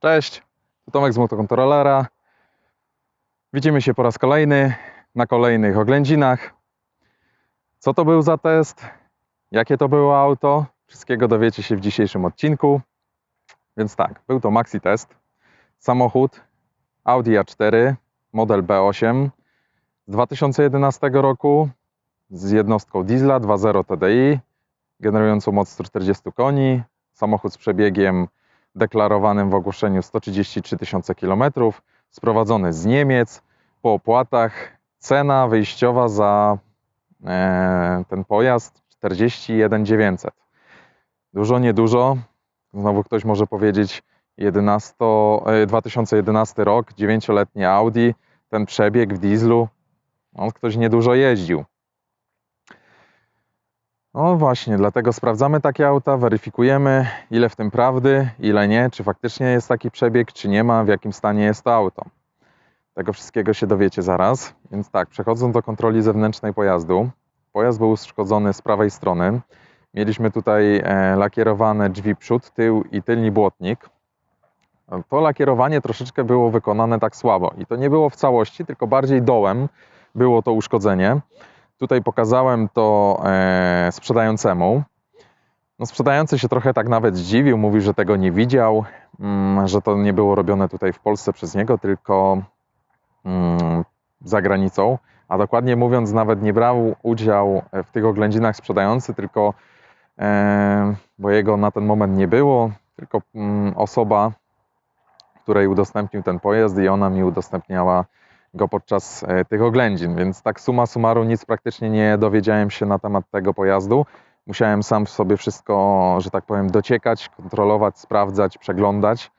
Cześć, tu Tomek z Motokontrolera. Widzimy się po raz kolejny na kolejnych oględzinach. Co to był za test? Jakie to było auto? Wszystkiego dowiecie się w dzisiejszym odcinku. Więc tak, był to maxi test. Samochód Audi A4, model B8 z 2011 roku z jednostką diesla 2.0 TDI, generującą moc 140 koni. Samochód z przebiegiem deklarowanym w ogłoszeniu 133 tysiące kilometrów, sprowadzony z Niemiec. Po opłatach cena wyjściowa za e, ten pojazd 41 900. Dużo, niedużo. Znowu ktoś może powiedzieć 11, e, 2011 rok, 9-letnie Audi, ten przebieg w dieslu, no, ktoś niedużo jeździł. No właśnie, dlatego sprawdzamy takie auta, weryfikujemy ile w tym prawdy, ile nie, czy faktycznie jest taki przebieg, czy nie ma, w jakim stanie jest to auto. Tego wszystkiego się dowiecie zaraz. Więc tak, przechodząc do kontroli zewnętrznej pojazdu. Pojazd był uszkodzony z prawej strony. Mieliśmy tutaj e, lakierowane drzwi przód, tył i tylni błotnik. To lakierowanie troszeczkę było wykonane tak słabo i to nie było w całości, tylko bardziej dołem było to uszkodzenie. Tutaj pokazałem to e, sprzedającemu. No, sprzedający się trochę tak nawet zdziwił, mówił, że tego nie widział, mm, że to nie było robione tutaj w Polsce przez niego, tylko mm, za granicą. A dokładnie mówiąc, nawet nie brał udział w tych oględzinach sprzedający, tylko e, bo jego na ten moment nie było, tylko mm, osoba, której udostępnił ten pojazd i ona mi udostępniała go podczas e, tych oględzin, więc tak suma summarum nic praktycznie nie dowiedziałem się na temat tego pojazdu. Musiałem sam sobie wszystko, że tak powiem, dociekać, kontrolować, sprawdzać, przeglądać.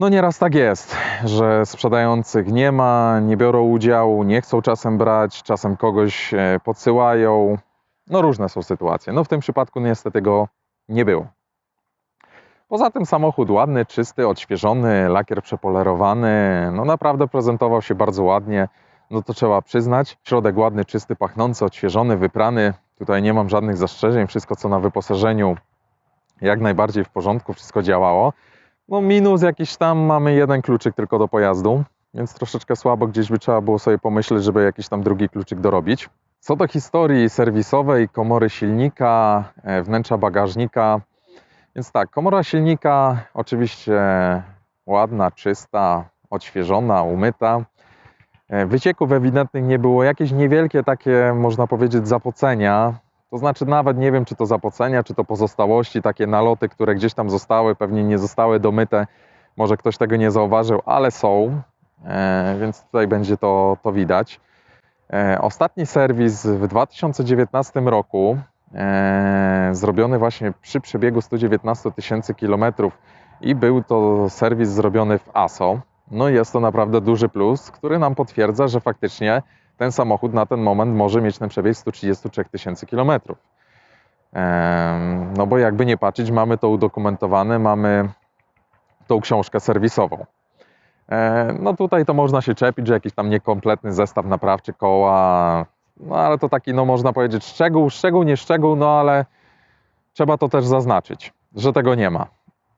No nieraz tak jest, że sprzedających nie ma, nie biorą udziału, nie chcą czasem brać, czasem kogoś e, podsyłają. No różne są sytuacje. No w tym przypadku niestety go nie było. Poza tym samochód ładny, czysty, odświeżony, lakier przepolerowany, no naprawdę prezentował się bardzo ładnie, no to trzeba przyznać. Środek ładny, czysty, pachnący, odświeżony, wyprany. Tutaj nie mam żadnych zastrzeżeń, wszystko co na wyposażeniu jak najbardziej w porządku, wszystko działało. No minus jakiś tam, mamy jeden kluczyk tylko do pojazdu, więc troszeczkę słabo gdzieś by trzeba było sobie pomyśleć, żeby jakiś tam drugi kluczyk dorobić. Co do historii serwisowej, komory silnika, e, wnętrza bagażnika, więc tak, komora silnika oczywiście ładna, czysta, odświeżona, umyta. E, wycieków ewidentnych nie było. Jakieś niewielkie takie, można powiedzieć, zapocenia. To znaczy nawet nie wiem, czy to zapocenia, czy to pozostałości, takie naloty, które gdzieś tam zostały, pewnie nie zostały domyte. Może ktoś tego nie zauważył, ale są, e, więc tutaj będzie to, to widać. E, ostatni serwis w 2019 roku zrobiony właśnie przy przebiegu 119 tysięcy kilometrów i był to serwis zrobiony w ASO. No jest to naprawdę duży plus, który nam potwierdza, że faktycznie ten samochód na ten moment może mieć ten przebieg 133 tysięcy kilometrów. E, no bo jakby nie patrzeć, mamy to udokumentowane, mamy tą książkę serwisową. E, no tutaj to można się czepić, że jakiś tam niekompletny zestaw naprawczy koła, no ale to taki, no można powiedzieć, szczegół, szczegół, nie szczegół, no ale trzeba to też zaznaczyć, że tego nie ma.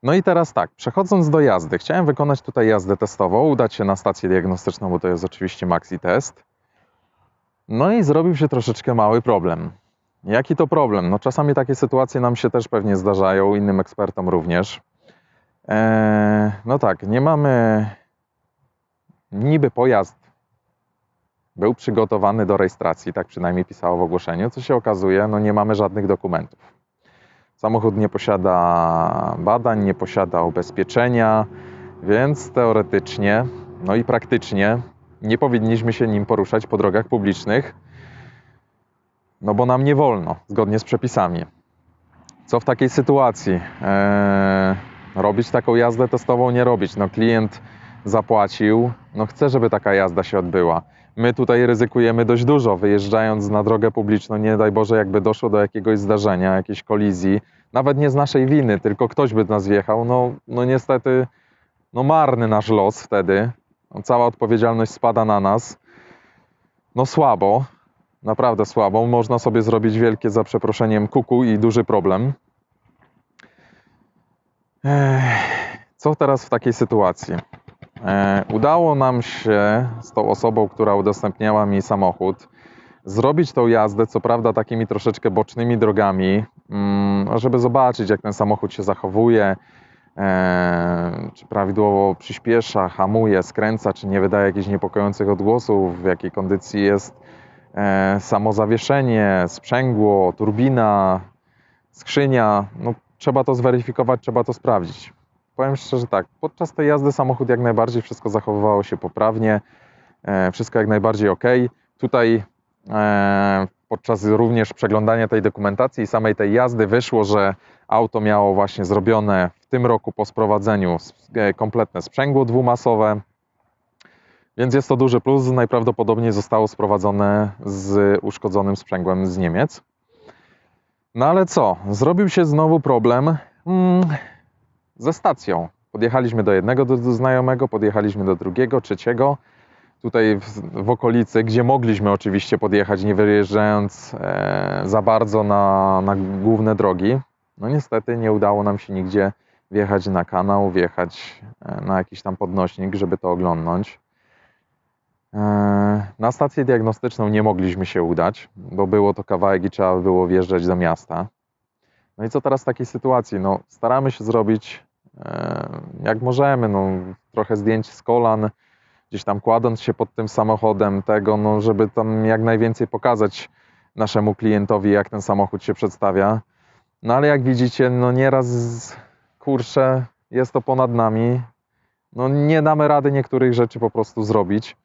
No i teraz tak, przechodząc do jazdy, chciałem wykonać tutaj jazdę testową, udać się na stację diagnostyczną, bo to jest oczywiście maxi test. No i zrobił się troszeczkę mały problem. Jaki to problem? No czasami takie sytuacje nam się też pewnie zdarzają, innym ekspertom również. Eee, no tak, nie mamy niby pojazd był przygotowany do rejestracji, tak przynajmniej pisało w ogłoszeniu, co się okazuje, no nie mamy żadnych dokumentów. Samochód nie posiada badań, nie posiada ubezpieczenia, więc teoretycznie, no i praktycznie nie powinniśmy się nim poruszać po drogach publicznych, no bo nam nie wolno, zgodnie z przepisami. Co w takiej sytuacji? Eee, robić taką jazdę testową, nie robić. No klient zapłacił, no chce, żeby taka jazda się odbyła. My tutaj ryzykujemy dość dużo, wyjeżdżając na drogę publiczną, nie daj Boże, jakby doszło do jakiegoś zdarzenia, jakiejś kolizji, nawet nie z naszej winy, tylko ktoś by nas wjechał, no, no niestety, no marny nasz los wtedy, no, cała odpowiedzialność spada na nas, no słabo, naprawdę słabo, można sobie zrobić wielkie, za przeproszeniem, kuku i duży problem. Ech. Co teraz w takiej sytuacji? E, udało nam się z tą osobą, która udostępniała mi samochód, zrobić tą jazdę, co prawda takimi troszeczkę bocznymi drogami, mm, żeby zobaczyć, jak ten samochód się zachowuje, e, czy prawidłowo przyspiesza, hamuje, skręca, czy nie wydaje jakichś niepokojących odgłosów, w jakiej kondycji jest e, samo zawieszenie, sprzęgło, turbina, skrzynia. No, trzeba to zweryfikować, trzeba to sprawdzić. Powiem szczerze tak, podczas tej jazdy samochód jak najbardziej wszystko zachowywało się poprawnie, e, wszystko jak najbardziej ok. Tutaj e, podczas również przeglądania tej dokumentacji i samej tej jazdy wyszło, że auto miało właśnie zrobione w tym roku po sprowadzeniu e, kompletne sprzęgło dwumasowe, więc jest to duży plus. Najprawdopodobniej zostało sprowadzone z uszkodzonym sprzęgłem z Niemiec. No ale co? Zrobił się znowu problem mm, ze stacją. Podjechaliśmy do jednego do, do znajomego, podjechaliśmy do drugiego, trzeciego. Tutaj w, w okolicy, gdzie mogliśmy oczywiście podjechać, nie wyjeżdżając e, za bardzo na, na główne drogi. No niestety nie udało nam się nigdzie wjechać na kanał, wjechać e, na jakiś tam podnośnik, żeby to oglądnąć. E, Na stację diagnostyczną nie mogliśmy się udać, bo było to kawałek i trzeba było wjeżdżać do miasta. No i co teraz w takiej sytuacji? No, staramy się zrobić jak możemy, no, trochę zdjęć z kolan, gdzieś tam kładąc się pod tym samochodem, tego, no, żeby tam jak najwięcej pokazać naszemu klientowi, jak ten samochód się przedstawia. No ale jak widzicie, no nieraz kurczę, jest to ponad nami. No nie damy rady niektórych rzeczy po prostu zrobić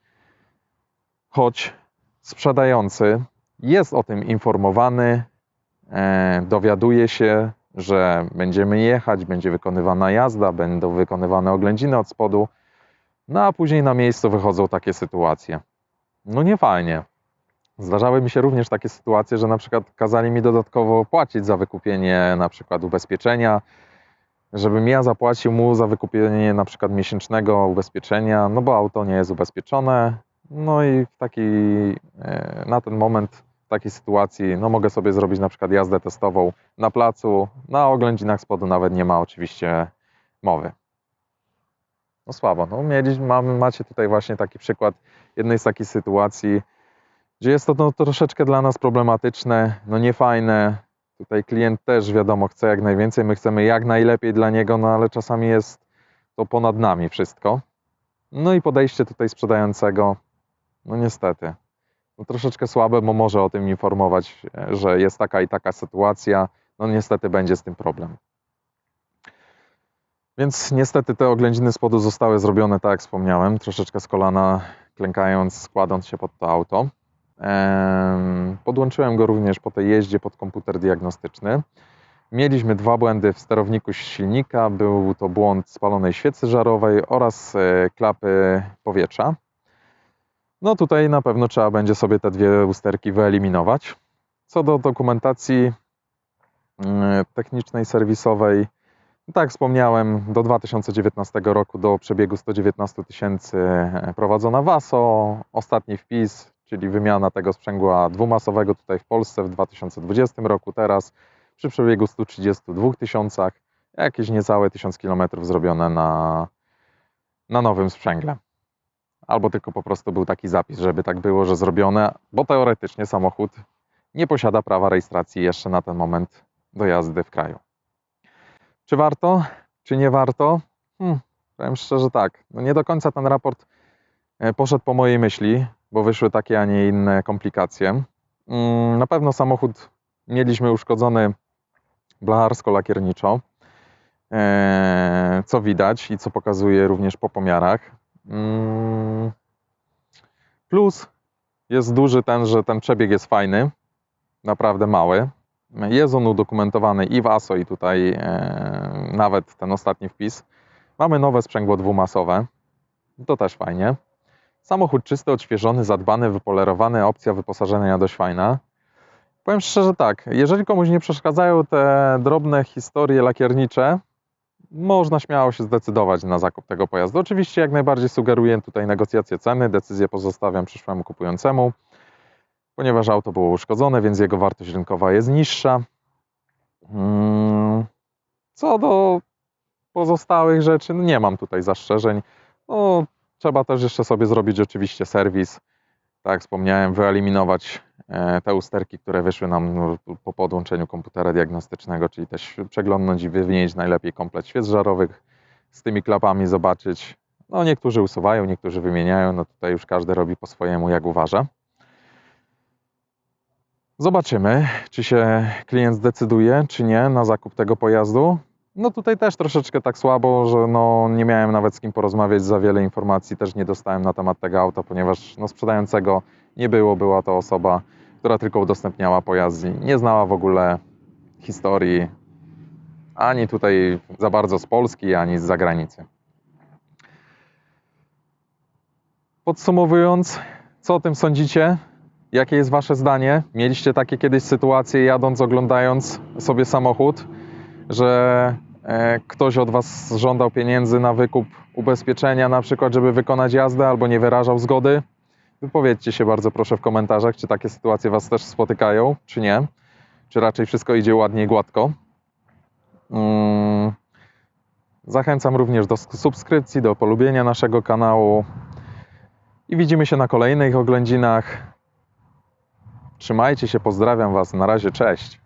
choć sprzedający jest o tym informowany, e, dowiaduje się, że będziemy jechać, będzie wykonywana jazda, będą wykonywane oględziny od spodu, no a później na miejscu wychodzą takie sytuacje. No nie fajnie. Zdarzały mi się również takie sytuacje, że na przykład kazali mi dodatkowo płacić za wykupienie na przykład ubezpieczenia, żebym ja zapłacił mu za wykupienie na przykład miesięcznego ubezpieczenia, no bo auto nie jest ubezpieczone, no i w takiej, e, na ten moment, takiej sytuacji, no mogę sobie zrobić na przykład jazdę testową na placu, na oględzinach spodu nawet nie ma oczywiście mowy. No słabo. No, mieliśmy, mamy, macie tutaj właśnie taki przykład jednej z takich sytuacji, gdzie jest to no, troszeczkę dla nas problematyczne, no niefajne. Tutaj klient też wiadomo chce jak najwięcej, my chcemy jak najlepiej dla niego, no ale czasami jest to ponad nami wszystko. No i podejście tutaj sprzedającego no niestety. No troszeczkę słabe, bo może o tym informować, e, że jest taka i taka sytuacja. No niestety będzie z tym problem. Więc niestety te oględziny spodu zostały zrobione tak jak wspomniałem, troszeczkę z kolana klękając, składąc się pod to auto. Podłączyłem go również po tej jeździe pod komputer diagnostyczny. Mieliśmy dwa błędy w sterowniku silnika. Był to błąd spalonej świecy żarowej oraz e, klapy powietrza. No tutaj na pewno trzeba będzie sobie te dwie usterki wyeliminować. Co do dokumentacji mm, technicznej, serwisowej, tak wspomniałem, do 2019 roku do przebiegu 119 tysięcy e, prowadzona WASO. Ostatni wpis, czyli wymiana tego sprzęgła dwumasowego tutaj w Polsce w 2020 roku, teraz przy przebiegu 132 tysiącach, jakieś niecałe 1000 km zrobione na, na nowym sprzęgle albo tylko po prostu był taki zapis, żeby tak było, że zrobione, bo teoretycznie samochód nie posiada prawa rejestracji jeszcze na ten moment do jazdy w kraju. Czy warto, czy nie warto? Hmm, powiem szczerze tak, no nie do końca ten raport e, poszedł po mojej myśli, bo wyszły takie, a nie inne komplikacje. Mm, na pewno samochód mieliśmy uszkodzony blacharsko-lakierniczo, e, co widać i co pokazuje również po pomiarach. Mm. Plus jest duży ten, że ten przebieg jest fajny, naprawdę mały. Jest on udokumentowany i w ASO, i tutaj e, nawet ten ostatni wpis. Mamy nowe sprzęgło dwumasowe, to też fajnie. Samochód czysty, odświeżony, zadbany, wypolerowany, opcja wyposażenia dość fajna. Powiem szczerze tak, jeżeli komuś nie przeszkadzają te drobne historie lakiernicze, można śmiało się zdecydować na zakup tego pojazdu. Oczywiście jak najbardziej sugeruję tutaj negocjację ceny, decyzję pozostawiam przyszłemu kupującemu, ponieważ auto było uszkodzone, więc jego wartość rynkowa jest niższa. Mm, co do pozostałych rzeczy no nie mam tutaj zastrzeżeń. No, trzeba też jeszcze sobie zrobić oczywiście serwis. Tak wspomniałem, wyeliminować e, te usterki, które wyszły nam no, po podłączeniu komputera diagnostycznego, czyli też przeglądnąć i wymienić najlepiej komplet świec żarowych z tymi klapami, zobaczyć. No, niektórzy usuwają, niektórzy wymieniają. No tutaj już każdy robi po swojemu, jak uważa. Zobaczymy, czy się klient zdecyduje, czy nie na zakup tego pojazdu. No tutaj też troszeczkę tak słabo, że no nie miałem nawet z kim porozmawiać, za wiele informacji też nie dostałem na temat tego auta, ponieważ no sprzedającego nie było, była to osoba, która tylko udostępniała pojazd i nie znała w ogóle historii ani tutaj za bardzo z Polski, ani z zagranicy. Podsumowując, co o tym sądzicie? Jakie jest Wasze zdanie? Mieliście takie kiedyś sytuacje, jadąc, oglądając sobie samochód, że e, ktoś od Was żądał pieniędzy na wykup ubezpieczenia, na przykład, żeby wykonać jazdę, albo nie wyrażał zgody? Wypowiedzcie się bardzo proszę w komentarzach, czy takie sytuacje Was też spotykają, czy nie. Czy raczej wszystko idzie ładnie i gładko. Mm. Zachęcam również do subskrypcji, do polubienia naszego kanału. I widzimy się na kolejnych oględzinach. Trzymajcie się, pozdrawiam Was. Na razie, cześć.